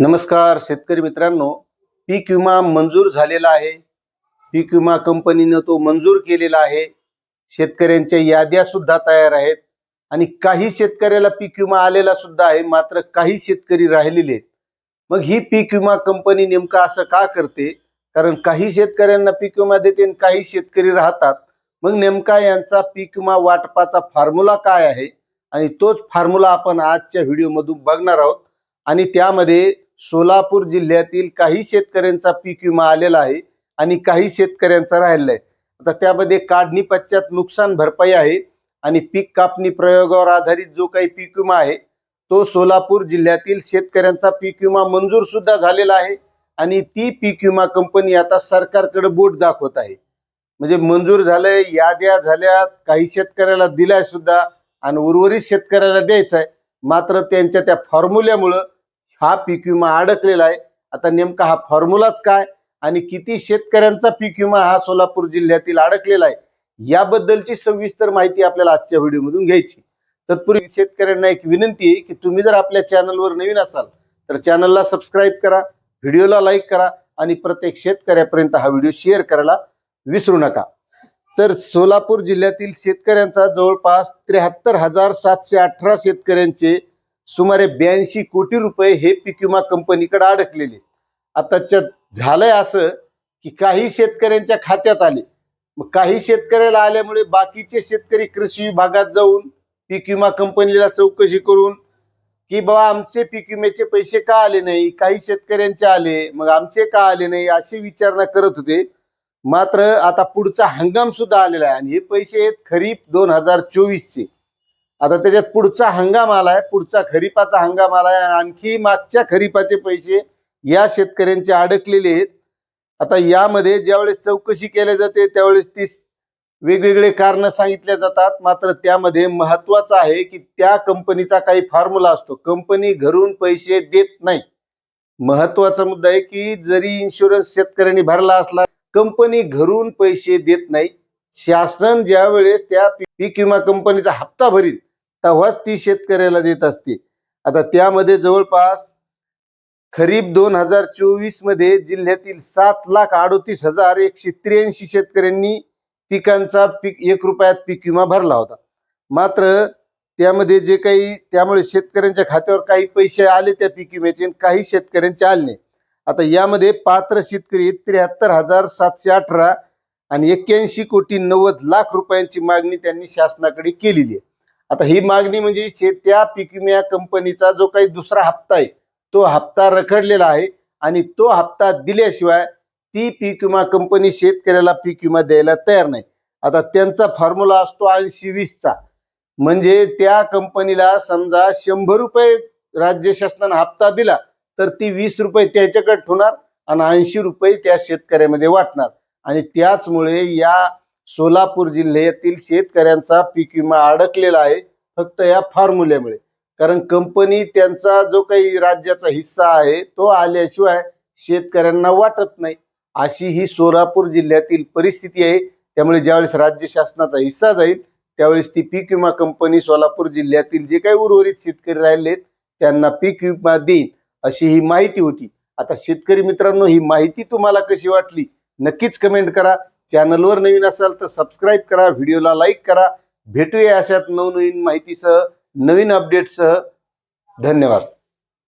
नमस्कार शेतकरी मित्रांनो. पीक विमा मंजूर झालेला आहे. पीक विमा कंपनीनं तो मंजूर केलेला आहे. शेतकऱ्यांच्या याद्या सुद्धा तयार आहेत. आणि काही शेतकऱ्याला पीक विमा आलेला सुद्धा आहे मात्र काही शेतकरी राहिलेले आहेत. मग ही पीक विमा कंपनी नेमका असं का करते? कारण काही शेतकऱ्यांना पीक विमा देते आणि काही शेतकरी राहतात. मग नेमका यांचा पीक विमा वाटपाचा फॉर्म्युला काय आहे? आणि तोच फॉर्म्युला आपण आजच्या व्हिडिओमधून बघणार आहोत. आणि त्यामध्ये सोलापूर जिल्ह्यातील काही शेतकऱ्यांचा पीक विमा आलेला आहे आणि काही शेतकऱ्यांचा राहिलेला आहे. आता त्यामध्ये काढणी पश्चात नुकसान भरपाई आहे आणि पीक कापणी प्रयोगावर आधारित जो काही पीक विमा आहे तो सोलापूर जिल्ह्यातील शेतकऱ्यांचा पीक विमा मंजूर सुद्धा झालेला आहे आणि ती पीक विमा कंपनी आता सरकारकडे बोट दाखवत आहे. म्हणजे मंजूर झालंय याद्या झाल्या काही शेतकऱ्याला दिलाय सुद्धा आणि उर्वरित शेतकऱ्याला द्यायचा आहे मात्र त्यांच्या त्या फॉर्म्युल्यामुळं हा पीक विमा अडकलेला आहे. आता नेमका हा फॉर्म्युलाच काय आणि किती शेतकऱ्यांचा पीक विमा हा सोलापूर जिल्ह्यातील अडकलेला आहे याबद्दलची सविस्तर माहिती आपल्याला आजच्या व्हिडिओमधून घ्यायची तत्पूर्वी शेतकऱ्यांना एक विनंती आहे की तुम्ही जर आपल्या चॅनलवर नवीन असाल तर चॅनलला सबस्क्राईब करा व्हिडिओला लाईक करा आणि प्रत्येक शेतकऱ्यापर्यंत हा व्हिडिओ शेअर करायला विसरू नका. तर सोलापूर जिल्ह्यातील शेतकऱ्यांचा जवळपास त्र्याहत्तर हजार सातशे अठरा शेतकऱ्यांचे सुमारे ब्याऐंशी कोटी रुपये हे पीक विमा कंपनीकडे अडकलेले. आता त्यात झालंय असं की काही शेतकऱ्यांच्या खात्यात आले. मग काही शेतकऱ्याला आल्यामुळे बाकीचे शेतकरी कृषी विभागात जाऊन पीक विमा कंपनीला चौकशी करून की बाबा आमचे पीक विम्याचे पैसे का आले नाही? काही शेतकऱ्यांचे आले मग आमचे का आले नाही? अशी विचारणा करत होते. मात्र आता पुढचा हंगाम सुद्धा आलेला आहे आणि हे पैसे आहेत खरीप दोन हजार चोवीसचे. आता त्याच्यात पुढचा हंगाम आलाय पुढचा खरीपाचा हंगाम आलाय आणि आणखी मागच्या खरीपाचे पैसे या शेतकऱ्यांचे अडकलेले आहेत. आता यामध्ये ज्यावेळेस चौकशी केल्या जाते त्यावेळेस ती वेगवेगळे कारण सांगितल्या जातात. मात्र त्यामध्ये महत्वाचं आहे की त्या कंपनीचा काही फॉर्म्युला असतो. कंपनी घरून पैसे देत नाही. महत्त्वाचा मुद्दा आहे की जरी इन्शुरन्स शेतकऱ्यांनी भरला असला कंपनी घरून पैसे देत नाही. शासन ज्या वेळेस त्या पीक विमा कंपनीचा हप्ता भरील तेव्हाच ती शेतकऱ्याला देत असते. आता त्यामध्ये जवळपास खरीप दोन हजार चोवीसमध्ये जिल्ह्यातील सात लाख अडोतीस हजार एकशे त्र्याऐंशी शेतकऱ्यांनी पिकांचा पीक एक रुपयात पीक विमा भरला होता. मात्र त्यामध्ये जे काही त्यामुळे शेतकऱ्यांच्या खात्यावर काही पैसे आले त्या पीक विम्याचे आणि काही शेतकऱ्यांचे आले नाही. आता यामध्ये पात्र शेतकरी त्र्याहत्तर हजार सातशे अठरा आणि एक्क्याऐंशी कोटी नव्वद लाख रुपयांची मागणी त्यांनी शासनाकडे केलेली आहे. आता ही मागणी म्हणजे शे- त्या पीक विमा कंपनीचा जो काही दुसरा हप्ता आहे तो हप्ता रखडलेला आहे आणि तो हप्ता दिल्याशिवाय ती पीक विमा कंपनी शेतकऱ्याला पीक विमा द्यायला तयार नाही. आता त्यांचा फॉर्म्युला असतो ऐंशी वीसचा म्हणजे त्या कंपनीला समजा शंभर रुपये राज्य शासनानं हप्ता दिला तर ती वीस रुपये त्याच्याकडे ठेवणार आणि ऐंशी रुपये त्या शेतकऱ्यामध्ये वाटणार. आणि त्याचमुळे या सोलापूर जिल्ह्यातील शेतकऱ्यांचा पीक विमा अडकलेला आहे फक्त या फॉर्म्युल्यामुळे कारण कंपनी त्यांचा जो काही राज्याचा हिस्सा आहे तो आल्याशिवाय शेतकऱ्यांना वाटत नाही. अशी ही सोलापूर जिल्ह्यातील परिस्थिती आहे. त्यामुळे ज्यावेळेस राज्य शासनाचा हिस्सा जाईल त्यावेळेस ती पीक विमा कंपनी सोलापूर जिल्ह्यातील जे काही उर्वरित शेतकरी राहिलेत त्यांना पीक विमा देईल अशी ही माहिती होती. आता शेतकरी मित्रांनो ही माहिती तुम्हाला कशी वाटली नक्कीच कमेंट करा. चॅनलवर नवीन असाल तर सबस्क्राईब करा व्हिडिओला लाईक करा. भेटूया अशात नवनवीन माहितीसह नवीन अपडेटसह धन्यवाद.